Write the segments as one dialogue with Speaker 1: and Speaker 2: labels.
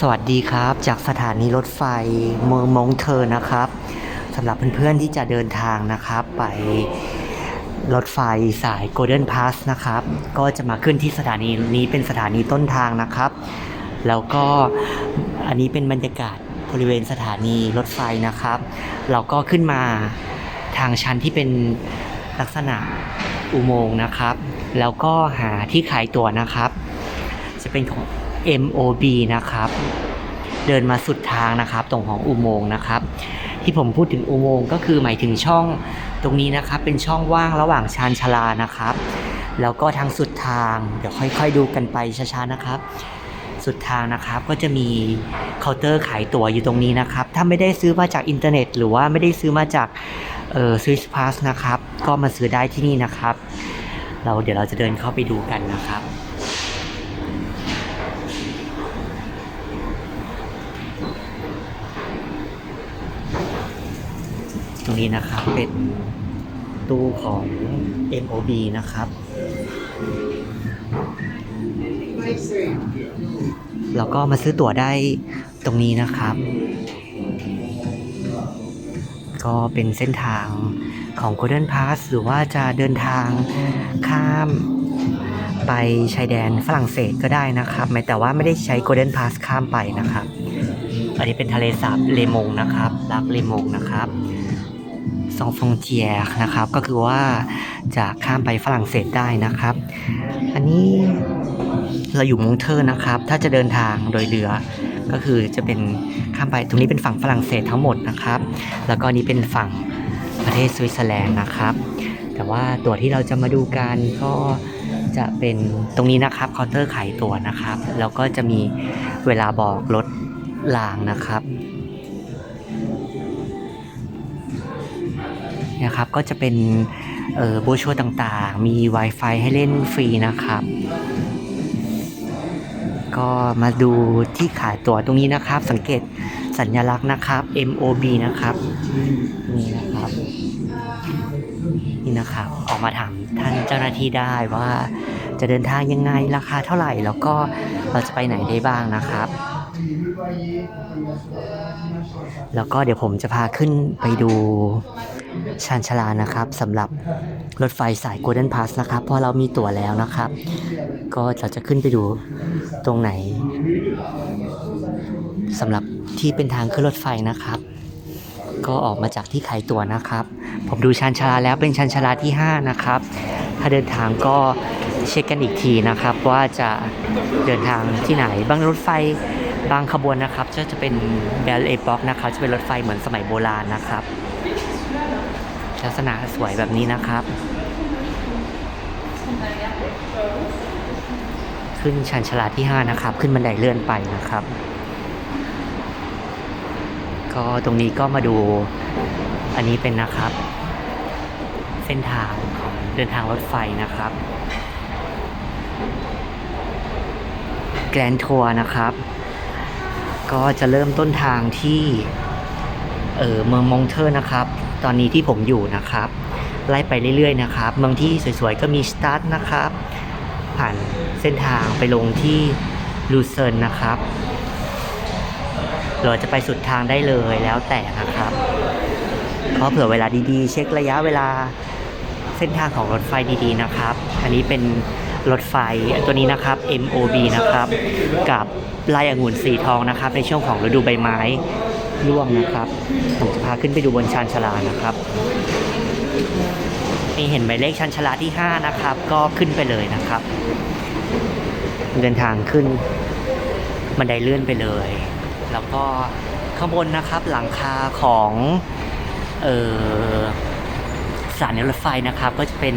Speaker 1: สวัสดีครับ จากสถานีรถไฟเมืองมงเทอร์นะครับสำหรับเพื่อนๆที่จะเดินทางนะครับ ไปรถไฟสาย Golden Pass นะครับ ก็จะมาขึ้นที่สถานีนี้เป็นสถานีต้นทางนะครับ แล้วก็อันนี้เป็นบรรยากาศบริเวณสถานีรถไฟนะครับ เราก็ขึ้นมาทางชั้นที่เป็นลักษณะอุโมงค์นะครับ แล้วก็หาที่ขายตั๋วนะครับ จะเป็นของ MOB นะครับเดินมาสุดทางนะครับ ตรงของอุโมงค์นะครับ ที่ผมพูดถึงอุโมงค์ก็คือหมายถึงช่องตรงนี้นะครับ เป็นช่องว่างระหว่างชานชลานะครับ แล้วก็ทางสุดทางเดี๋ยวค่อยๆดูกันไปช้าๆนะครับ สุดทางนะครับก็จะมีเคาน์เตอร์ขายตั๋วอยู่ตรงนี้นะครับ ถ้าไม่ได้ซื้อมาจากอินเทอร์เน็ต หรือว่าไม่ได้ซื้อมาจากเออสวิสพาสนะครับ ก็มาซื้อได้ที่นี่นะครับ เราเดี๋ยวเราจะเดินเข้าไปดูกันนะครับ ตรงนี้นะครับเป็นตู้ของ MOB นะครับ แล้วก็มาซื้อตั๋วได้ตรงนี้นะครับ ก็เป็นเส้นทางของ Golden Pass หรือว่าจะเดินทางข้ามไปชายแดนฝรั่งเศสก็ได้นะครับไม่แต่ว่าไม่ได้ใช้ Golden Pass ข้ามไปนะครับ อันนี้เป็นทะเลสาบเลมงนะครับลักเลมงนะครับ ซองฟงเจียนะครับ ก็คือว่าจะข้ามไปฝรั่งเศสได้นะครับ อันนี้เราอยู่มงเทอร์นะครับ ถ้าจะเดินทางโดยเรือก็คือจะเป็นข้ามไปตรงนี้เป็นฝั่งฝรั่งเศสทั้งหมดนะครับ แล้วก็นนี้เป็นฝั่งประเทศสวิตเซอร์แลนด์นะครับ แต่ว่าตั๋วที่เราจะมาดูกันก็จะเป็นตรงนี้นะครับเคาน์เตอร์ขายตั๋วนะครับ แล้วก็จะมีเวลาบอกรถรางนะครับ นะครับ ก็จะเป็นโบชัวร์ต่างๆ มี Wi-Fi ให้เล่นฟรีนะครับ ก็มาดูที่ขายตั๋วตรงนี้นะครับ สังเกตสัญลักษณ์นะครับ MOB นะครับนี่นะครับนี่นะครับออกมาถามท่านเจ้าหน้าที่ได้ว่าจะเดินทางยังไงราคาเท่าไหร่ แล้วก็เราจะไปไหนได้บ้างนะครับ แล้วก็เดี๋ยวผมจะพาขึ้นไปดู ชานชลานะครับสำหรับรถไฟสาย Golden Pass นะครับเพราะเรามีตั๋วแล้วนะครับ ก็เราจะขึ้นไปดูตรงไหนสำหรับที่เป็นทางขึ้นรถไฟนะครับ ก็ออกมาจากที่ขายตั๋วนะครับ ผมดูชานชลาแล้วเป็นชานชลาที่ 5 นะครับ ถ้าเดินทางก็เช็คกันอีกทีนะครับ ว่าจะเดินทางที่ไหนบางรถไฟบางขบวนนะครับก็จะเป็นเบลเอป็อกนะครับจะเป็นรถไฟเหมือนสมัยโบราณนะครับ ลักษณะสวยแบบนี้นะครับ ขึ้นชันชลาที่ 5 นะครับ ขึ้นบันไดเลื่อนไปนะครับ ก็ตรงนี้ก็มาดูอันนี้เป็นนะครับ เส้นทางของเดินทางรถไฟนะครับ แกรนทัวร์นะครับ ก็จะเริ่มต้นทางที่เออเมืองมงเทอร์นะครับ ตอนนี้ที่ผมอยู่นะครับ ไล่ไปเรื่อยๆนะครับเมืองที่สวยๆก็มีสตาร์ทนะครับ ผ่านเส้นทางไปลงที่ลูเซิร์นนะครับเราจะไปสุดทางได้เลยแล้วแต่นะครับก็เผื่อเวลาดีๆ เช็คระยะเวลาเส้นทางของรถไฟดีๆนะครับ อันนี้เป็นรถไฟตัวนี้นะครับ MOB นะครับ กับลายองุ่นสีทองนะครับ ในช่วงของฤดูใบไม้ ร่วงนะครับผมจะพาขึ้นไปดูบนชานชาลานะครับนี่เห็นหมายเลขชันชาลาที่ 5 นะครับ ก็ขึ้นไปเลยนะครับ เดินทางขึ้นบันไดเลื่อนไปเลย แล้วก็ข้างบนนะครับหลังคาของเออสถานีรถไฟนะครับ ก็จะเป็น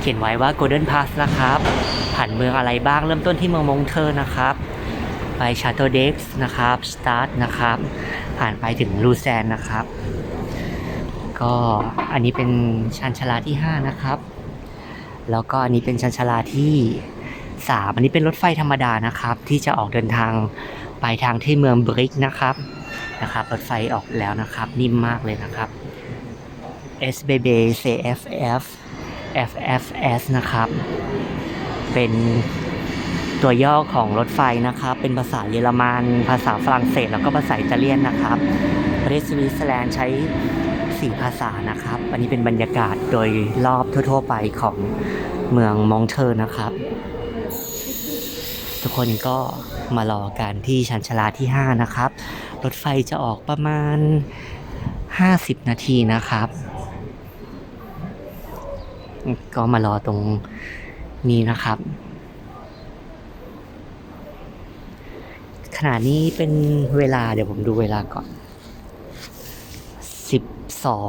Speaker 1: เขียนไว้ว่า Golden Pass นะครับ ผ่านเมืองอะไรบ้างเริ่มต้นที่เมืองมงเทอร์นะครับ ไปชาโตเด็กซ์นะครับสตาร์ทนะครับ ผ่านไปถึงลูแซนนะครับ ก็อันนี้เป็นชันชลาที่ 5 นะครับ แล้วก็อันนี้เป็นชันชลาที่ 3 อันนี้เป็นรถไฟธรรมดานะครับ ที่จะออกเดินทางไปทางที่เมืองบริกนะครับนะครับรถไฟออกแล้วนะครับ นิ่มมากเลยนะครับ SBB CFF FFS นะครับ เป็น ตัวย่อของรถไฟนะครับเป็นภาษาเยอรมัน ภาษาฝรั่งเศส แล้วก็ภาษาอิตาเลียนนะครับ ประเทศสวิตเซอร์แลนด์ใช้4ภาษานะครับ อันนี้เป็นบรรยากาศโดยรอบทั่ว ๆ ไปของเมืองมองเทอร์นะครับ ทุกคนก็มารอกันที่ชันชาลาที่ 5 นะครับ รถไฟจะออกประมาณ 50 นาทีนะครับ ก็มารอตรงนี้นะครับ ณะนี้เป็นเวลาเดี๋ยวผมดูเวลาก่อน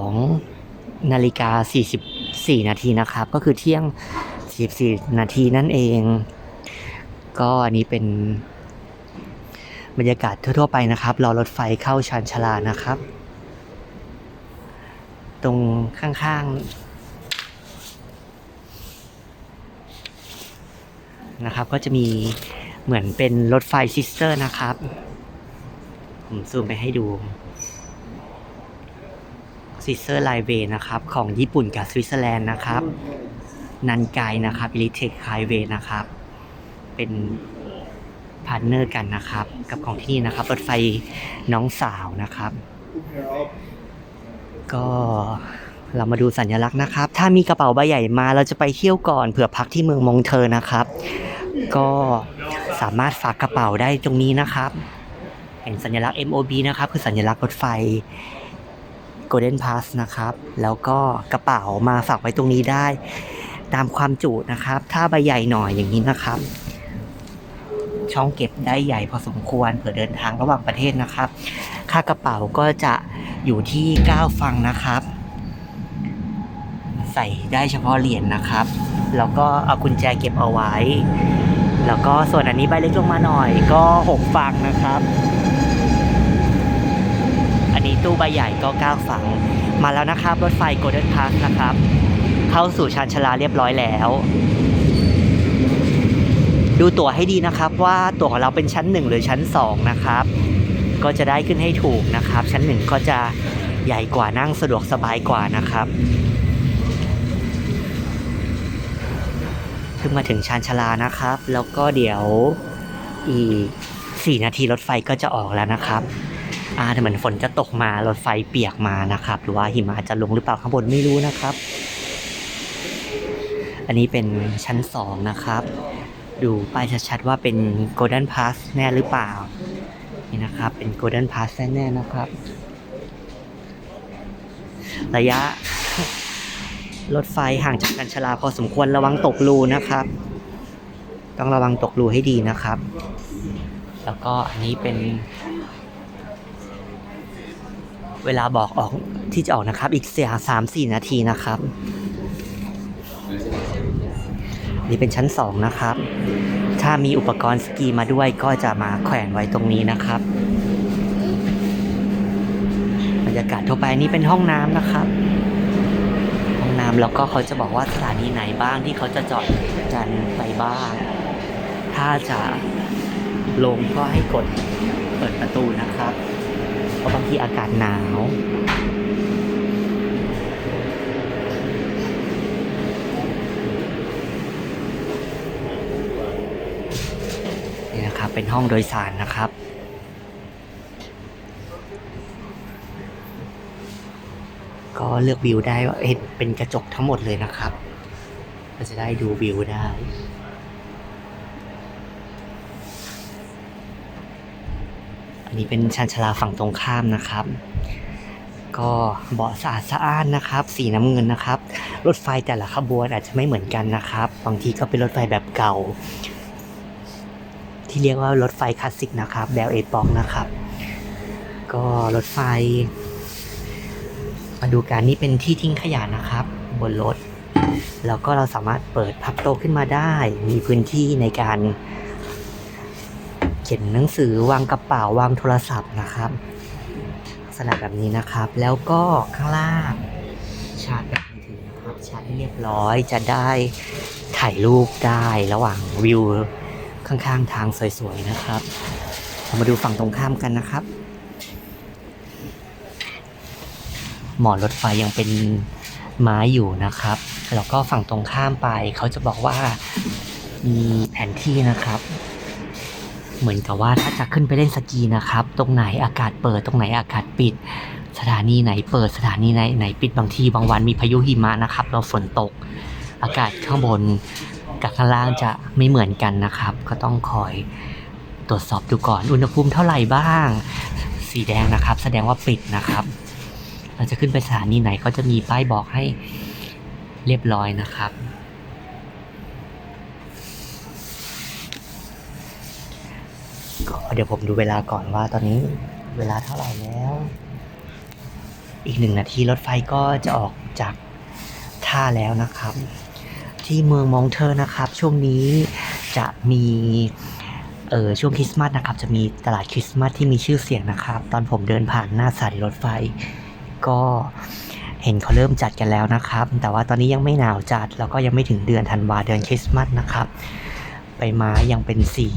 Speaker 1: 12นาฬิกา44 นาทีนะครับ ก็คือเที่ยง 44 นาทีนั่นเอง ก็อันนี้เป็นบรรยากาศทั่วๆไปนะครับรอรถไฟเข้าชานชาลานะครับ ตรงข้างๆ นะครับก็จะมี เหมือนเป็นรถไฟซิสเตอร์นะครับ ผมซูมไปให้ดูซิสเตอร์ไลเวย์นะครับ ของญี่ปุ่นกับสวิตเซอร์แลนด์นะครับ นันไกนะครับอิลิเทคไฮเวย์นะครับ เป็นพาร์ทเนอร์กันนะครับ กับของที่นี่นะครับรถไฟน้องสาวนะครับ ก็เรามาดูสัญลักษณ์นะครับ ถ้ามีกระเป๋าใบใหญ่มาเราจะไปเที่ยวก่อนเผื่อพักที่เมืองมงเทอร์นะครับ ก็ สามารถฝากกระเป๋าได้ตรงนี้นะครับ เห็นสัญลักษณ์ MOB นะครับ คือสัญลักษณ์รถไฟ Golden Pass นะครับ แล้วก็กระเป๋ามาฝากไว้ตรงนี้ได้ ตามความจุนะครับ ถ้าใบใหญ่หน่อยอย่างนี้นะครับ ช่องเก็บได้ใหญ่พอสมควรเผื่อเดินทางระหว่างประเทศนะครับ ค่ากระเป๋าก็จะอยู่ที่ 9 ฟังนะครับ ใส่ได้เฉพาะเหรียญนะครับ แล้วก็เอากุญแจเก็บเอาไว้ แล้วก็ส่วนอันนี้ใบเล็กลงมาหน่อยก็6ฟังนะครับ อันนี้ตู้ใบใหญ่ก็9ฟัง มาแล้วนะครับรถไฟ Golden Pass นะครับ เข้าสู่ชานชาลาเรียบร้อยแล้ว ดูตั๋วให้ดีนะครับว่าตั๋วของเราเป็นชั้น 1 หรือชั้น 2 นะครับ ก็จะได้ขึ้นให้ถูกนะครับ ชั้น 1 ก็จะใหญ่กว่านั่งสะดวกสบายกว่านะครับ พิ่งมาถึงชานชลานะครับ แล้วก็เดี๋ยวอีก4นาทีรถไฟก็จะออกแล้วนะครับอ่าแต่เหมือนฝนจะตกมารถไฟเปียกมานะครับ หรือว่าหิมะจะลงหรือเปล่าข้างบนไม่รู้นะครับ อันนี้เป็นชั้น2นะครับ ดูป้ายชัดๆว่าเป็น Golden Pass แน่หรือเปล่า นี่นะครับ เป็น Golden Pass แน่ๆนะครับ ระยะ รถไฟห่างจากกันชลาพอสมควรระวังตกรูนะครับ ต้องระวังตกรูให้ดีนะครับ แล้วก็อันนี้เป็น เวลาบอกออกที่จะออกนะครับ อีกเสียสามสี่นาทีนะครับ นี่เป็นชั้น2นะครับ ถ้ามีอุปกรณ์สกีมาด้วยก็จะมาแขวนไว้ตรงนี้นะครับบรรยากาศทั่วไปนี่เป็นห้องน้ำนะครับ แล้วก็เขาจะบอกว่าสถานีไหนบ้างที่เขาจะจอดกันไปบ้าง ถ้าจะลงก็ให้กดเปิดประตูนะครับ เพราะบางทีอากาศหนาวนี่นะครับเป็นห้องโดยสารนะครับ เลือกวิวได้ว่าเห็นเป็นกระจกทั้งหมดเลยนะครับ ก็จะได้ดูวิวได้อันนี้เป็นชันชาลาฝั่งตรงข้ามนะครับ ก็เบาะสะอาดสะอ้านนะครับ สีน้ำเงินนะครับ รถไฟแต่ละขบวนอาจจะไม่เหมือนกันนะครับ บางทีก็เป็นรถไฟแบบเก่า ที่เรียกว่ารถไฟคลาสสิกนะครับแบบเอปอกนะครับ ก็รถไฟ มาดูการนี่เป็นที่ทิ้งขยะนะครับ บนรถ แล้วก็เราสามารถเปิดพับโต๊ะขึ้นมาได้ มีพื้นที่ในการ เขียนหนังสือวางกระเป๋าวางโทรศัพท์นะครับลักษณะแบบนี้นะครับ แล้วก็ข้างล่างชาร์จแบตมือถือนะครับชาร์จให้เรียบร้อยจะได้ถ่ายรูปได้ระหว่างวิวข้างๆทางสวยๆนะครับ เรามาดูฝั่งตรงข้ามกันนะครับ หมอนรถไฟยังเป็นไม้อยู่นะครับ แล้วก็ฝั่งตรงข้ามไปเขาจะบอกว่ามีแผนที่นะครับ เหมือนกับว่าถ้าจะขึ้นไปเล่นสกีนะครับ ตรงไหนอากาศเปิดตรงไหนอากาศปิด สถานีไหนเปิดสถานีไหนไหนปิดบางทีบางวันมีพายุหิมะนะครับ เราฝนตก อากาศข้างบนกับข้างล่างจะไม่เหมือนกันนะครับ ก็ต้องคอยตรวจสอบดูก่อนอุณหภูมิเท่าไหร่บ้าง สีแดงนะครับ แสดงว่าปิดนะครับ เราจะขึ้นไปสถานีไหนก็จะมีป้ายบอกให้เรียบร้อยนะครับ ก็เดี๋ยวผมดูเวลาก่อนว่าตอนนี้เวลาเท่าไหร่แล้ว อีกหนึ่งนาทีรถไฟก็จะออกจากท่าแล้วนะครับ ที่เมืองมองเทอร์นะครับ ช่วงนี้จะมีเออช่วงคริสต์มาสนะครับ จะมีตลาดคริสต์มาสที่มีชื่อเสียงนะครับ ตอนผมเดินผ่านหน้าสถานีรถไฟ ก็เห็นเขาเริ่มจัดกันแล้วนะครับ แต่ว่าตอนนี้ยังไม่หนาวจัด แล้วก็ยังไม่ถึงเดือนธันวาเดือนคริสต์มาสนะครับใบไม้ยังเป็นสี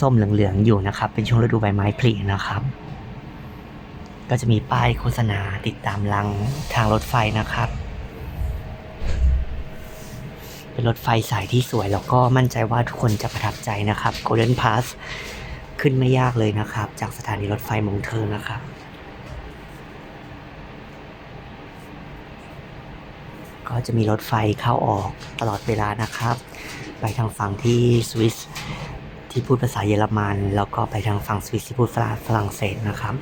Speaker 1: ส้มๆเหลืองๆอยู่นะครับ เป็นช่วงฤดูใบไม้ผลินะครับ ก็จะมีป้ายโฆษณาติดตามรังทางรถไฟนะครับ เป็นรถไฟสายที่สวยแล้วก็มั่นใจว่าทุกคนจะประทับใจนะครับ Golden Pass ขึ้นไม่ยากเลยนะครับ จากสถานีรถไฟมงเทอร์นะครับ ก็จะมีรถไฟเข้าออกตลอดเวลานะครับ ไปทางฝั่งที่สวิสที่พูดภาษาเยอรมัน แล้วก็ไปทางฝั่งสวิสที่พูดฝรั่งเศสนะครับ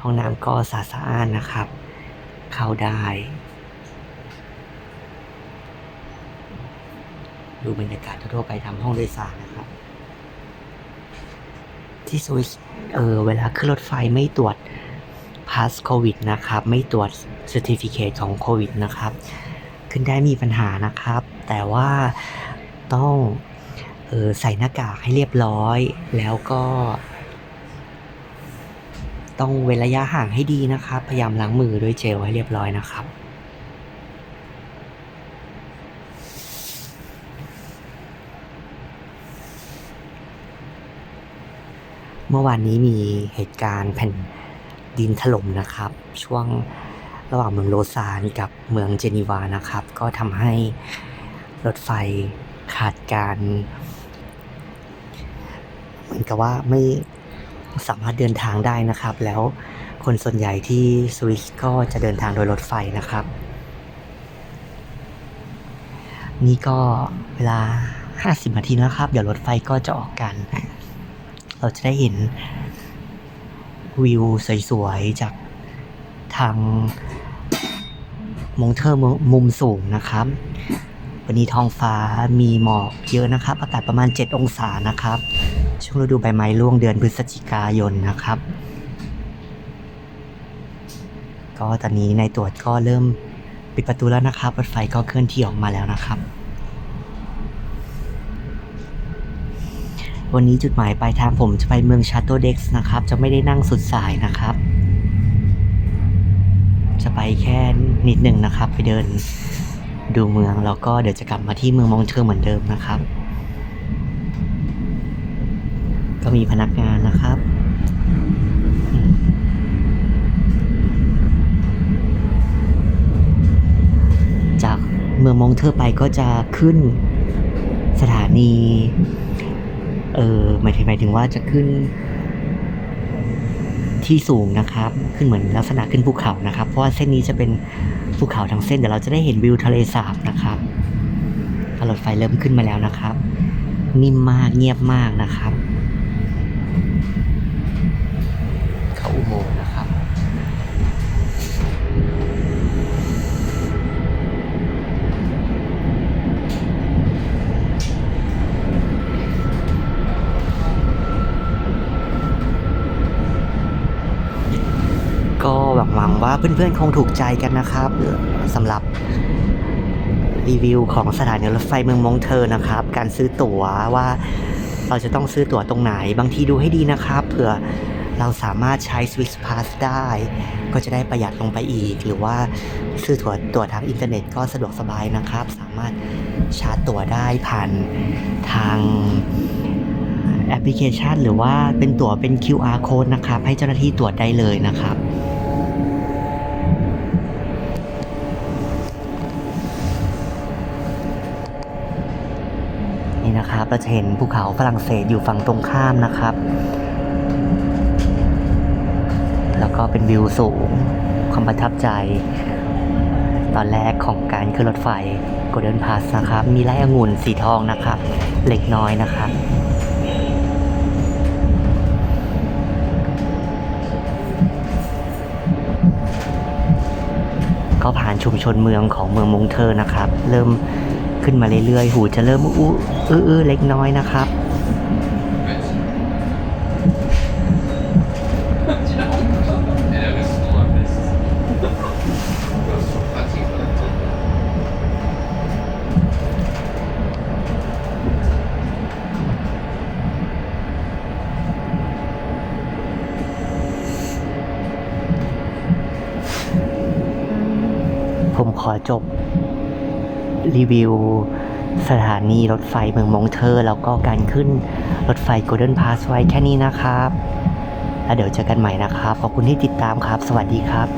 Speaker 1: ห้องน้ำก็สะอาดนะครับ เข้าได้ ดูบรรยากาศทั่วไปทำห้องโดยสารนะครับ ที่สวิสเออเวลาขึ้นรถไฟไม่ตรวจ พาสโควิดนะครับ ไม่ตรวจ Certificate ของโควิดนะครับ ขึ้นได้มีปัญหานะครับ แต่ว่าต้องออใส่หน้ากากให้เรียบร้อย แล้วก็ ต้องเว้นระยะห่างให้ดีนะครับ พยายามล้างมือด้วยเจลให้เรียบร้อยนะครับเมื่อวานนี้มีเหตุการณ์แผ่น ดินถล่มนะครับ ช่วงระหว่างเมืองโลซานกับเมืองเจนีวานะครับ ก็ทำให้รถไฟขาดการเหมือนกับว่าไม่สามารถเดินทางได้นะครับ แล้วคนส่วนใหญ่ที่สวิสก็จะเดินทางโดยรถไฟนะครับ นี่ก็เวลา 50 นาทีนะครับ เดี๋ยวรถไฟก็จะออกกัน เราจะได้เห็น วิวสวยๆ จากทางมงเทอร์มุมสูงนะครับ วันนี้ท้องฟ้ามีหมอกเยอะนะครับ อากาศประมาณ 7 องศานะครับ ช่วงฤดูใบไม้ร่วงเดือนพฤศจิกายนนะครับ ก็ตอนนี้ในตรวจก็เริ่มปิดประตูแล้วนะครับ รถไฟก็เคลื่อนที่ออกมาแล้วนะครับ วันนี้จุดหมายปลายทางผมจะไปเมืองชาโตเด็กส์นะครับ จะไม่ได้นั่งสุดสายนะครับ จะไปแค่นิดหนึ่งนะครับ ไปเดินดูเมืองแล้วก็เดี๋ยวจะกลับมาที่เมืองมองเทอร์เหมือนเดิมนะครับ ก็มีพนักงานนะครับจากเมืองมองเทอร์ไปก็จะขึ้นสถานี เออหมายถึงหมายถึงว่าจะขึ้น ที่สูงนะครับ ขึ้นเหมือนลักษณะขึ้นภูเขานะครับ เพราะว่าเส้นนี้จะเป็นภูเขาทั้งเส้นเดี๋ยวเราจะได้เห็นวิวทะเลสาบนะครับรถไฟเริ่มขึ้นมาแล้วนะครับ นิ่มมากเงียบมากนะครับ เข้าอุโมงค์นะครับ ก็หวังว่า เพื่อนๆ คงถูกใจกันนะครับสำหรับรีวิวของสถานีรถไฟเมืองมงเทอร์นะครับ การซื้อตั๋วว่าเราจะต้องซื้อตั๋วตรงไหน บางทีดูให้ดีนะครับเผื่อเราสามารถใช้ Swiss Pass ได้ ก็จะได้ประหยัดลงไปอีก หรือว่าซื้อตั๋วตั๋วทางอินเทอร์เน็ตก็สะดวกสบายนะครับ สามารถชาร์จตั๋วได้ผ่านทางแอปพลิเคชัน หรือว่าเป็นตั๋วเป็น QR code นะครับ ให้เจ้าหน้าที่ตรวจได้เลยนะครับ นะครับเราจะเห็นภูเขาฝรั่งเศสอยู่ฝั่งตรงข้ามนะครับ แล้วก็เป็นวิวสูง ความประทับใจ ตอนแรกของการขึ้นรถไฟ Golden Pass นะครับ มีไร่องุ่นสีทองนะครับ เล็กน้อยนะครับก็ผ่านชุมชนเมืองของเมืองมงเทอร์นะครับ เริ่ม ขึ้นมาเรื่อยๆ หูจะเริ่มอู้อื้ออื้อเล็กน้อยนะครับ ผมขอจบ รีวิวสถานีรถไฟเมืองมงเทอร์ แล้วก็การขึ้นรถไฟโกลเด้นพาสไว้แค่นี้นะครับ แล้วเดี๋ยวเจอกันใหม่นะครับ ขอบคุณที่ติดตามครับ สวัสดีครับ